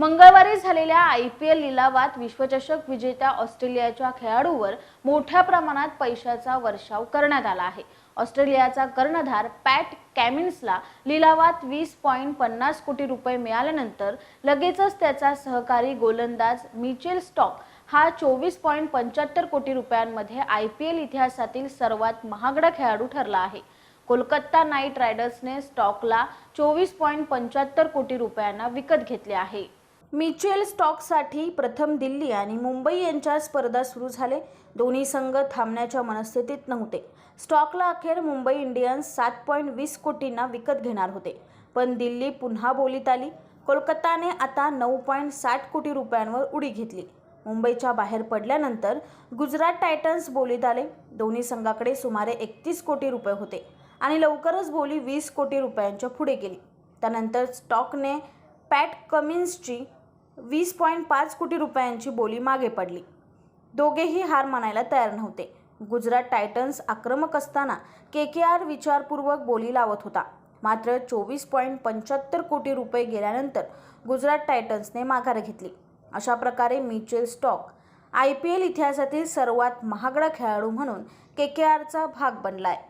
मंगळवारी झालेल्या I P L लिलावात विश्वचषक विजेत्या ऑस्ट्रेलियाच्या खेळाडूवर मोठ्या प्रमाणात पैशाचा वर्षाव करण्यात आला आहे. ऑस्ट्रेलियाचा कर्णधार पॅट कॅमिन्सला लिलावात वीस पॉईंट पन्नास कोटी रुपये मिळाल्यानंतर लगेचच त्याचा सहकारी गोलंदाज मिचेल स्टॉक हा चोवीस पॉईंट पंच्याहत्तर कोटी रुपयांमध्ये आय पी एल इतिहासातील सर्वात महागडा खेळाडू ठरला आहे. कोलकाता नाईट रायडर्सने स्टॉकला चोवीस पॉईंट पंच्याहत्तर कोटी रुपयांना विकत घेतले आहे. मिचेल स्टॉकसाठी प्रथम दिल्ली आणि मुंबई यांच्यात स्पर्धा सुरू झाले. दोन्ही संघ थांबण्याच्या मनस्थितीत नव्हते. स्टॉकला अखेर मुंबई इंडियन्स सात पॉईंट वीस कोटींना विकत घेणार होते. पण दिल्ली पुन्हा बोलीत आली. कोलकाताने आता नऊ पॉईंट साठ कोटी रुपयांवर उडी घेतली. मुंबईच्या बाहेर पडल्यानंतर गुजरात टायटन्स बोलीत आले. दोन्ही संघाकडे सुमारे एकतीस कोटी रुपये होते आणि लवकरच बोली वीस कोटी रुपयांच्या पुढे गेली. त्यानंतर स्टॉकने पॅट कमिन्सची वीस पॉईंट पाच कोटी रुपयांची बोली मागे पडली. दोघेही हार मानायला तयार नव्हते. गुजरात टायटन्स आक्रमक असताना के के आर विचारपूर्वक बोली लावत होता. मात्र चोवीस पॉईंट पंच्याहत्तर कोटी रुपये गेल्यानंतर गुजरात टायटन्सने माघार घेतली. अशा प्रकारे Mitchell Starc I P L इतिहासातील सर्वात महागडा खेळाडू म्हणून के के आरचा भाग बनला आहे